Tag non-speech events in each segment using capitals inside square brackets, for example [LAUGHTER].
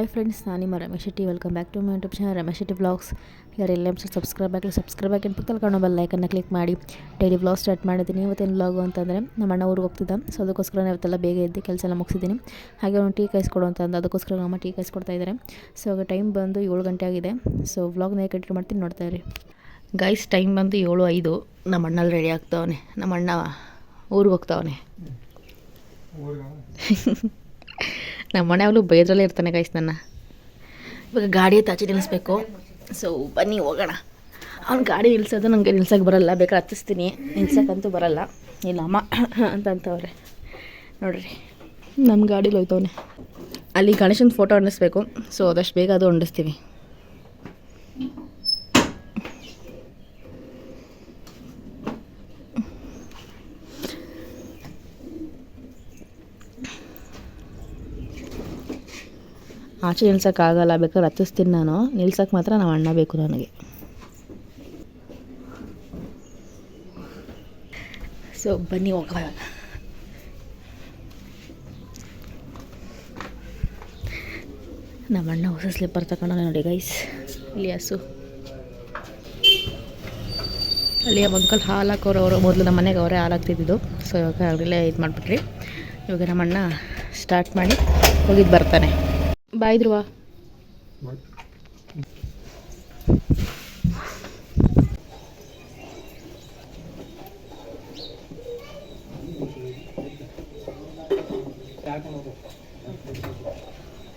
Hi friends ನಾನು ನಿಮ್ಮ Ramesh Shetty. Welcome back to my YouTube channel Ramesh Shetty vlogs ಯಾರೆಲ್ಲ ಎಂಸ್ subscribe ಆಗಲಿ ಸಬ್ಸ್ಕ್ರೈಬ್ ಆಗಿ ಪಕ್ಕದಲ್ಲಿ ಕಾಣೋ ಬೆಲ್ ಲೈಕನ್ನು ಕ್ಲಿಕ್ ಮಾಡಿ. ಡೈಲಿ ಬ್ಲಾಗ್ ಸ್ಟಾರ್ಟ್ ಮಾಡಿದ್ದೀನಿ. ಇವತ್ತೇನು ಬ್ಲಾಗು ಅಂತಂದರೆ ನಮ್ಮ ಅಣ್ಣ ಊರಿಗೆ ಹೋಗ್ತಿದ್ದ. ಸೊ ಅದಕ್ಕೋಸ್ಕರ ನಾನು ಇವತ್ತೆಲ್ಲ ಬೇಗ ಎದ್ದು ಕೆಲಸ ಎಲ್ಲ ಮುಗಿಸಿದ್ದೀನಿ. ಹಾಗೆ ಅವ್ನು ಟೀ ಕಾಯಿಸ್ಕೊಡು ಅಂತ ಅಂದ. ಅದಕ್ಕೋಸ್ಕರ ನಮ್ಮ ಟೀ ಕಾಯಿಸ್ಕೊಡ್ತಾ ಇದ್ದಾರೆ ಸೊ ಆಗ ಟೈಮ್ ಬಂದು ಏಳು ಗಂಟೆ ಆಗಿದೆ. ಸೊ ವ್ಲಾಗ್ನ ಕಂಟಿನ್ಯೂ ಮಾಡ್ತೀನಿ ನೋಡ್ತಾ ಇರಿ. ಗೈಸ್ ಟೈಮ್ ಬಂದು ಏಳು ಐದು. ನಮ್ಮ ಅಣ್ಣಲ್ಲಿ ರೆಡಿ ಆಗ್ತಾವನೆ. ನಮ್ಮ ಅಣ್ಣ ಊರಿಗೆ ಹೋಗ್ತಾವನೆ. [LAUGHS] ನಮ್ಮ ಮನೆ ಅವಳು ಬೈದ್ರಲ್ಲೇ ಇರ್ತಾನೆ ಗೈಸ್ ನನ್ನ. ಇವಾಗ ಗಾಡಿ ತಾಚಿ ನಿಲ್ಲಿಸ್ಬೇಕು ಸೊ ಬನ್ನಿ ಹೋಗೋಣ. ಅವ್ನು ಗಾಡಿ ನಿಲ್ಸೋದು ನನಗೆ ನಿಲ್ಸೋಕೆ ಬರಲ್ಲ, ಬೇಕಾದ್ರೆ ಹತ್ತಿಸ್ತೀನಿ. ನಿಲ್ಸೋಕ್ಕಂತೂ ಬರಲ್ಲ. ಇಲ್ಲ, ಅಮ್ಮ [COUGHS] ಅಂತಂತವ್ರೆ ನೋಡ್ರಿ ನಮ್ಮ ಗಾಡೀಲಿ ಹೋಯ್ತವನೆ. ಅಲ್ಲಿ ಗಣೇಶನ ಫೋಟೋ ಅಂಡಿಸ್ಬೇಕು. ಸೊ ಅದಷ್ಟು ಬೇಗ ಅದು ಅಂಡಿಸ್ತೀವಿ. ಆಚೆ ನಿಲ್ಸೋಕ್ಕಾಗಲ್ಲ, ಬೇಕಾದ್ರೆ ಹತ್ತಿಸ್ತೀನಿ ನಾನು. ನಿಲ್ಸೋಕ್ಕೆ ಮಾತ್ರ ನಾವು ಅಣ್ಣ ಬೇಕು ನನಗೆ. ಸೊ ಬನ್ನಿ, ಹೋಗ ನಮ್ಮ ಅಣ್ಣ ಹೊಸ ಸ್ಲಿಪ್ಪರ್ ತಗೊಂಡ ನೋಡಿ ಗೈಸ್ ಇಲ್ಲಿ ಹಸು. ಅಲ್ಲಿ ಅಂಕಲ್ ಹಾಲು ಹಾಕೋರು ಅವರು ಮೊದಲು ನಮ್ಮ ಮನೆಗೆ ಅವರೇ ಹಾಲು ಹಾಕ್ತಿದ್ದು ಸೊ ಇವಾಗ ಅವರಲ್ಲೇ ಇದು ಮಾಡಿಬಿಟ್ರಿ. ಇವಾಗ ನಮ್ಮ ಅಣ್ಣ ಸ್ಟಾರ್ಟ್ ಮಾಡಿ ಹೋಗಿದ್ದು ಬರ್ತಾನೆ. ಬಾಯ್ದ್ರುವ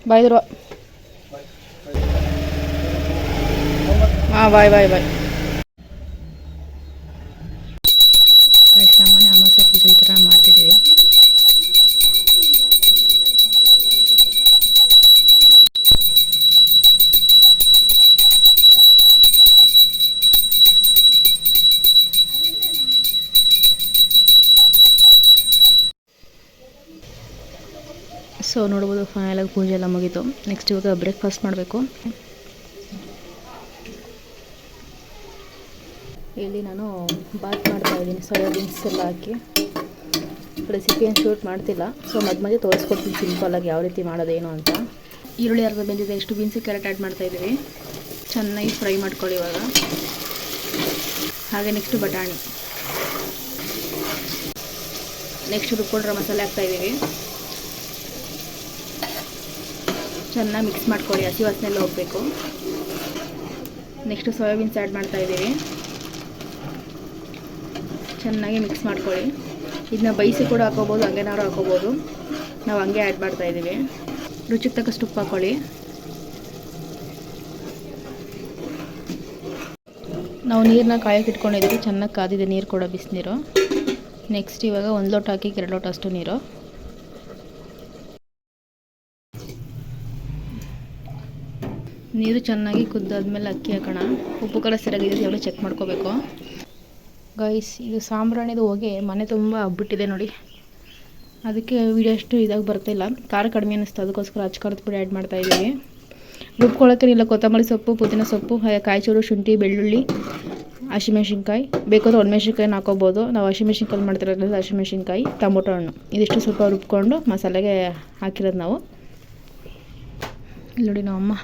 ಬಾಯ್ದ್ರುವ ಹಾಂ ಬಾಯ್ ಬಾಯ್ ಬಾಯ್ So ನೋಡ್ಬೋದು ಆಗಿ ಪೂಜೆ ಎಲ್ಲ ಮುಗೀತು. ನೆಕ್ಸ್ಟ್ ಇವಾಗ ಬ್ರೇಕ್ಫಾಸ್ಟ್ ಮಾಡಬೇಕು. ಇಲ್ಲಿ ನಾನು ಬಾತ್ ಮಾಡ್ತಾ ಇದ್ದೀನಿ. ಸೋಯಾಬೀನ್ಸ್ ಎಲ್ಲ ಹಾಕಿ. ರೆಸಿಪಿ ಏನು ಶೂಟ್ ಮಾಡ್ತಿಲ್ಲ. ಸೊ ಮಧ್ಯ ಮಧ್ಯೆ ತೋರಿಸ್ಕೊಡ್ತೀನಿ ಸಿಂಪಲ್ಲಾಗಿ ಯಾವ ರೀತಿ ಮಾಡೋದೇನು ಅಂತ. ಈರುಳ್ಳಿ ಅರ್ಧ ಬೆಂದಿದೆ. ಎಷ್ಟು ಬೀನ್ಸ್ ಕ್ಯಾರೆಟ್ ಆ್ಯಡ್ ಮಾಡ್ತಾ ಇದ್ದೀವಿ. ಚೆನ್ನಾಗಿ ಫ್ರೈ ಮಾಡ್ಕೊಳ್ಳಿ ಇವಾಗ. ಹಾಗೆ ನೆಕ್ಸ್ಟ್ ಬಟಾಣಿ. ನೆಕ್ಸ್ಟ್ ರುಬ್ಕೊಂಡ್ರೆ ಮಸಾಲೆ ಹಾಕ್ತಾ ಇದ್ದೀವಿ ಚೆನ್ನಾಗಿ ಮಿಕ್ಸ್ ಮಾಡ್ಕೊಳ್ಳಿ, ಹಸಿ ವಾಸನೆಲ್ಲ ಹೋಗಬೇಕು. ನೆಕ್ಸ್ಟು ಸೋಯಾಬೀನ್ಸ್ ಆ್ಯಡ್ ಮಾಡ್ತಾ ಇದ್ದೀವಿ. ಚೆನ್ನಾಗಿ ಮಿಕ್ಸ್ ಮಾಡ್ಕೊಳ್ಳಿ. ಇದನ್ನ ಬೈಸಿ ಕೂಡ ಹಾಕೋಬೋದು ಹಂಗೆನಾದ್ರು ಹಾಕೋಬೋದು ನಾವು ಹಂಗೆ ಆ್ಯಡ್ ಮಾಡ್ತಾ ಇದ್ದೀವಿ. ರುಚಿಗೆ ತಕ್ಕಷ್ಟು ಉಪ್ಪು ಹಾಕ್ಕೊಳ್ಳಿ. ನಾವು ನೀರನ್ನ ಕಾಯಕ್ಕೆ ಇಟ್ಕೊಂಡಿದ್ದೀವಿ, ಚೆನ್ನಾಗಿ ಕಾದಿದೆ ನೀರು ಕೂಡ ಬಿಸಿನೀರು. ನೆಕ್ಸ್ಟ್ ಇವಾಗ ಒಂದು ಲೋಟ ಹಾಕಿ, ಎರಡು ಲೋಟ ಅಷ್ಟು ನೀರು. ನೀರು ಚೆನ್ನಾಗಿ ಕುದ್ದಾದ್ಮೇಲೆ ಅಕ್ಕಿ ಹಾಕೋಣ. ಉಪ್ಪು ಖಾರ ಸರಿಯಾಗಿದೆ ಯಾವಾಗಲೂ ಚೆಕ್ ಮಾಡ್ಕೋಬೇಕು. ಗೈಸ್ ಇದು ಸಾಂಬ್ರಾಣಿದು ಹೋಗಿ ಮನೆ ತುಂಬ ಹಬ್ಬಿಟ್ಟಿದೆ ನೋಡಿ. ಅದಕ್ಕೆ ವಿಡಿಯೋ ಅಷ್ಟು ಇದಾಗಿ ಬರ್ತಾಯಿಲ್ಲ ಖಾರ ಕಡಿಮೆ ಅನ್ನಿಸ್ತು ಅದಕ್ಕೋಸ್ಕರ ಹಚ್ಚ ಖಾರದ ಪುಡಿ ಆ್ಯಡ್ ಮಾಡ್ತಾ ಇದ್ದೀವಿ. ಇಲ್ಲ, ಕೊತ್ತಂಬರಿ ಸೊಪ್ಪು, ಪುದೀನ ಸೊಪ್ಪು ಕಾಯಿಚೂರು, ಶುಂಠಿ, ಬೆಳ್ಳುಳ್ಳಿ, ಹಸಿಮೆಣ್ಸಿನ್ಕಾಯಿ. ಬೇಕಾದ್ರೆ ಒಣಮೆಣ್ಸಿನ್ಕಾಯಿನ ಹಾಕೋಬೋದು ನಾವು ಹಸಿಮೆಣ್ಸಿನ್ಕಾಯಿ ಮಾಡ್ತಿರೋದ್ರಿಂದ ಹಸಿಮೆಣ್ಸಿನ್ಕಾಯಿ, ಟೊಮೊಟೊ ಹಣ್ಣು. ಇದಿಷ್ಟು ಸ್ವಲ್ಪ ರುಬ್ಕೊಂಡು ಮಸಾಲೆಗೆ ಹಾಕಿರೋದು ನಾವು. ಇಲ್ಲಿ ನೋಡಿ ನಮ್ಮಮ್ಮ.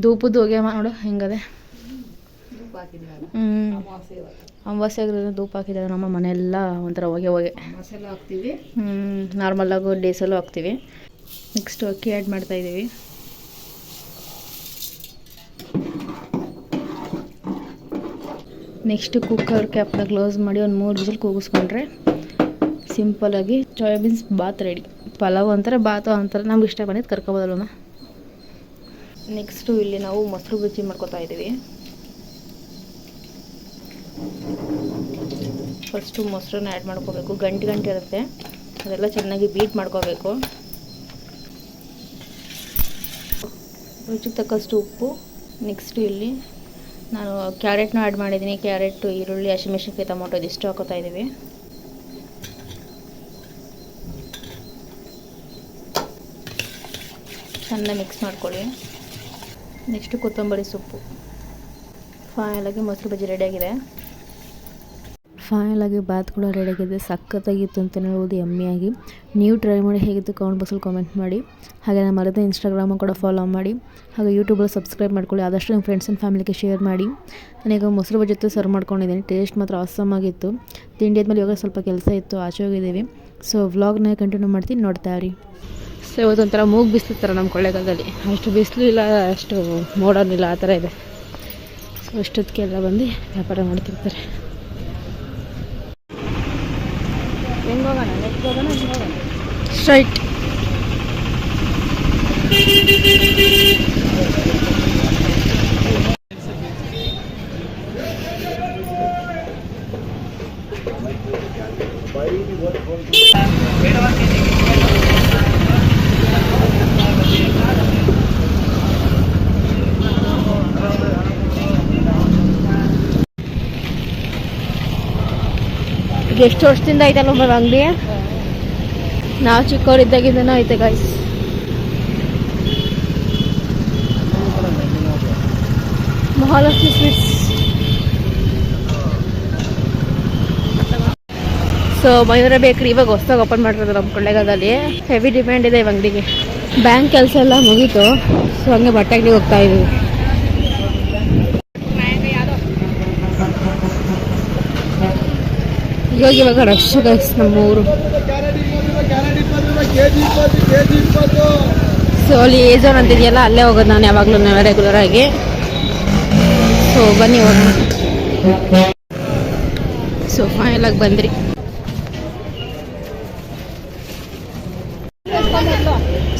ಧೂಪದ್ದು ಹೋಗ್ಯ ನೋಡು ಹೆಂಗದೆ. ಹ್ಞೂ ಅಮಾವಾಸ್ಯೆ ಆಗಿರೋದ್ರಿಂದ ಧೂಪ ಹಾಕಿದ್ದಾರೆ ನಮ್ಮ ಮನೆಯೆಲ್ಲ ಒಂಥರ ಹೊಗೆ ಹೊಗೆ. ಹಾಕ್ತೀವಿ. ಹ್ಞೂ ನಾರ್ಮಲಾಗು ಡೇಸಲ್ಲೂ ಹಾಕ್ತೀವಿ. ನೆಕ್ಸ್ಟ್ ಅಕ್ಕಿ ಆ್ಯಡ್ ಮಾಡ್ತಾ ಇದ್ದೀವಿ. ನೆಕ್ಸ್ಟ್ ಕುಕ್ಕರ್ ಕ್ಯಾಪ್ನ ಕ್ಲೋಸ್ ಮಾಡಿ ಒಂದು ಮೂರು ವಿಸಿಲ್ ಕೂಗಿಸ್ಕೊಂಡ್ರೆ ಸಿಂಪಲಾಗಿ ಸೋಯಾಬೀನ್ಸ್ ಬಾತ್ ರೆಡಿ ಪಲಾವ್ ಅಂತಾರೆ ಬಾತು ಅಂತಾರೆ ನಮ್ಗೆ ಇಷ್ಟ ಬಂದಿದ್ದು ಕರ್ಕೊಬೋದಲ್ವಮ್ಮ ನೆಕ್ಸ್ಟು ಇಲ್ಲಿ ನಾವು ಮೊಸರು ಬಜ್ಜಿ ಮಾಡ್ಕೊತಾ ಇದ್ದೀವಿ. ಫಸ್ಟು ಮೊಸರನ್ನ ಆ್ಯಡ್ ಮಾಡ್ಕೋಬೇಕು. ಗಂಟು ಗಂಟೆ ಇರುತ್ತೆ. ಅದೆಲ್ಲ ಚೆನ್ನಾಗಿ ಬೀಟ್ ಮಾಡ್ಕೋಬೇಕು. ರುಚಿಗೆ ತಕ್ಕಷ್ಟು ಉಪ್ಪು. ನೆಕ್ಸ್ಟು ಇಲ್ಲಿ ನಾನು ಕ್ಯಾರೆಟ್ನ ಆ್ಯಡ್ ಮಾಡಿದ್ದೀನಿ. ಕ್ಯಾರೆಟು ಈರುಳ್ಳಿ, ಹಸಿಮೆಣ್ಸಿನ್ಕಾಯಿ, ಟೊಮೊಟೊ ಇದಿಷ್ಟು ಹಾಕೋತಾ ಇದ್ದೀವಿ. ಚೆನ್ನಾಗಿ ಮಿಕ್ಸ್ ಮಾಡ್ಕೊಳ್ಳಿ. ನೆಕ್ಸ್ಟು ಕೊತ್ತಂಬರಿ ಸೊಪ್ಪು. ಫೈನಲಾಗಿ ಮೊಸರು ಬಜ್ಜಿ ರೆಡಿಯಾಗಿದೆ ಫೈನಲ್ ಆಗಿ ಬಾತ್ ಕೂಡ ರೆಡಿಯಾಗಿದೆ ಸಖತ್ತಾಗಿತ್ತು ಅಂತಲೇ ಹೇಳ್ಬೋದು ಎಮ್ಮಿಯಾಗಿ ನೀವು ಟ್ರೈ ಮಾಡಿ ಹೇಗಿತ್ತು ಕಮೆಂಟ್ ಬಾಕ್ಸಲ್ಲಿ ಕಾಮೆಂಟ್ ಮಾಡಿ. ಹಾಗೆ ನಾನು ಮರದ ಇನ್ಸ್ಟಾಗ್ರಾಮು ಕೂಡ ಫಾಲೋ ಮಾಡಿ. ಹಾಗೆ ಯೂಟ್ಯೂಬಲ್ಲಿ ಸಬ್ಸ್ಕ್ರೈಬ್ ಮಾಡ್ಕೊಳ್ಳಿ. ಆದಷ್ಟು ನಿಮ್ಮ ಫ್ರೆಂಡ್ಸ್ ಆ್ಯಂಡ್ ಫ್ಯಾಮಿಲಿಗೆ ಶೇರ್ ಮಾಡಿ. ನನಗೆ ಮೊಸರು ಬಜ್ಜಿ ಜೊತೆ ಸರ್ವ್ ಮಾಡ್ಕೊಂಡಿದ್ದೀನಿ. ಟೇಸ್ಟ್ ಮಾತ್ರ ಆಸಮ್ ಆಗಿತ್ತು. ತಿಂಡಿ ಆದಮೇಲೆ ಇವಾಗ ಸ್ವಲ್ಪ ಕೆಲಸ ಇತ್ತು, ಆಚೆ ಹೋಗಿದ್ದೀವಿ. ಸೊ ವ್ಲಾಗ್ನ ಕಂಟಿನ್ಯೂ ಮಾಡ್ತೀನಿ. ನೋಡ್ತಾ ಇರಿ. ಸೊ ಇವತ್ತೊಂಥರ ಮೂಗು ಬಿಸಿಲು ಥರ ನಮ್ಮ ಕೊಳ್ಳೇಗಾಲದಲ್ಲಿ. ಅಷ್ಟು ಬಿಸಿಲು ಇಲ್ಲ, ಅಷ್ಟು ಇಲ್ಲ, ಆ ಥರ ಇದೆ. ಸೊ ಅಷ್ಟೊತ್ತಿಗೆಲ್ಲ ಬಂದು ವ್ಯಾಪಾರ ಮಾಡ್ತಿರ್ತಾರೆ. ಸ್ಟ್ರೈಟ್ ಎಷ್ಟು ವರ್ಷದಿಂದ ಐತಲ್ಲ ಮೇಡಮ್ ಅಂಗಡಿ ನಾವು ಚಿಕ್ಕವರಿದ್ದಾಗಿಂದನೂ ಐತೆ guys Mahalakshmi sweets so Mayura bakery ಇವಾಗ ಹೊಸ್ದಾಗ ಓಪನ್ ಮಾಡಿರೋದು ನಮ್ಮ ಕೊಳ್ಳೇಗಾಲದಲ್ಲಿ. ಹೆವಿ ಡಿಮ್ಯಾಂಡ್ ಇದೆ ಈ ಅಂಗಡಿಗೆ ಬ್ಯಾಂಕ್ ಕೆಲಸ ಎಲ್ಲ ಮುಗೀತು. ಸೊ ಹಂಗೆ ಬಟ್ಟೆ ಅಂಗಡಿಗೆ ಹೋಗ್ತಾ ಇದೀವಿ. ಇವಾಗ ಇವಾಗ ರಶ್ ಗೈಸ್ ನಮ್ಮ ಊರು ಸೊ ಅಲ್ಲಿ ಏಜೋನ್ ಅಂತಿದೆಯಲ್ಲ ಅಲ್ಲೇ ಹೋಗೋದು ನಾನು ಯಾವಾಗಲೂ ರೆಗ್ಯುಲರ್ ಆಗಿ. ಸೊ ಬನ್ನಿ ಹೋಗೋಣ. ಸೊ ಫೈನಲ್ ಆಗಿ ಬಂದ್ರಿ.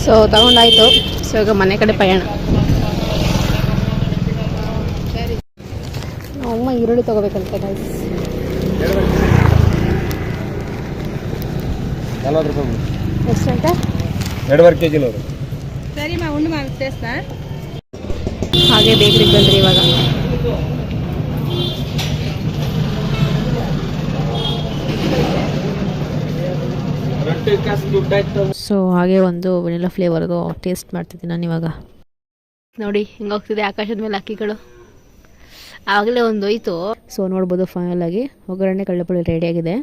ಸೊ ತಗೊಂಡಾಯ್ತು. ಸೊ ಈಗ ಮನೆ ಕಡೆ ಪಯಣ. ಅಮ್ಮ, ಈರುಳ್ಳಿ ತಗೋಬೇಕಂತ, guys. ನಲ್ವತ್ತು ರೂಪಾಯಿ ಎಷ್ಟಂತ ಎರಡುವರೆ ಕೆ ಜಿನವರು ಸರಿ ಮಾ ಉಂಡು ಮಾಡ್ತೇಸ್ತಾ ಹಾಗೆ ಬೇಕ್ರಿಗೆ ಬಂದ್ರಿ ಇವಾಗ. ಸೊ ಹಾಗೆ ಒಂದು ವೆನಿಲಾ ಫ್ಲೇವರ್ದು ಟೇಸ್ಟ್ ಮಾಡ್ತಿದ್ದೀನಿ ನಾನು ಇವಾಗ. ನೋಡಿ ಹಿಂಗೋಗ್ತಿದೆ ಆಕಾಶದ ಮೇಲೆ ಅಕ್ಕಿಗಳು. ಆಗಲೇ ಒಂದು ಹೋಯ್ತು. ಸೊ ನೋಡ್ಬೋದು ಫೈನಲ್ ಆಗಿ. ಒಗ್ಗರಣೆ ಕಳ್ಳೆಪುಳಿ ರೆಡಿ ಆಗಿದೆ.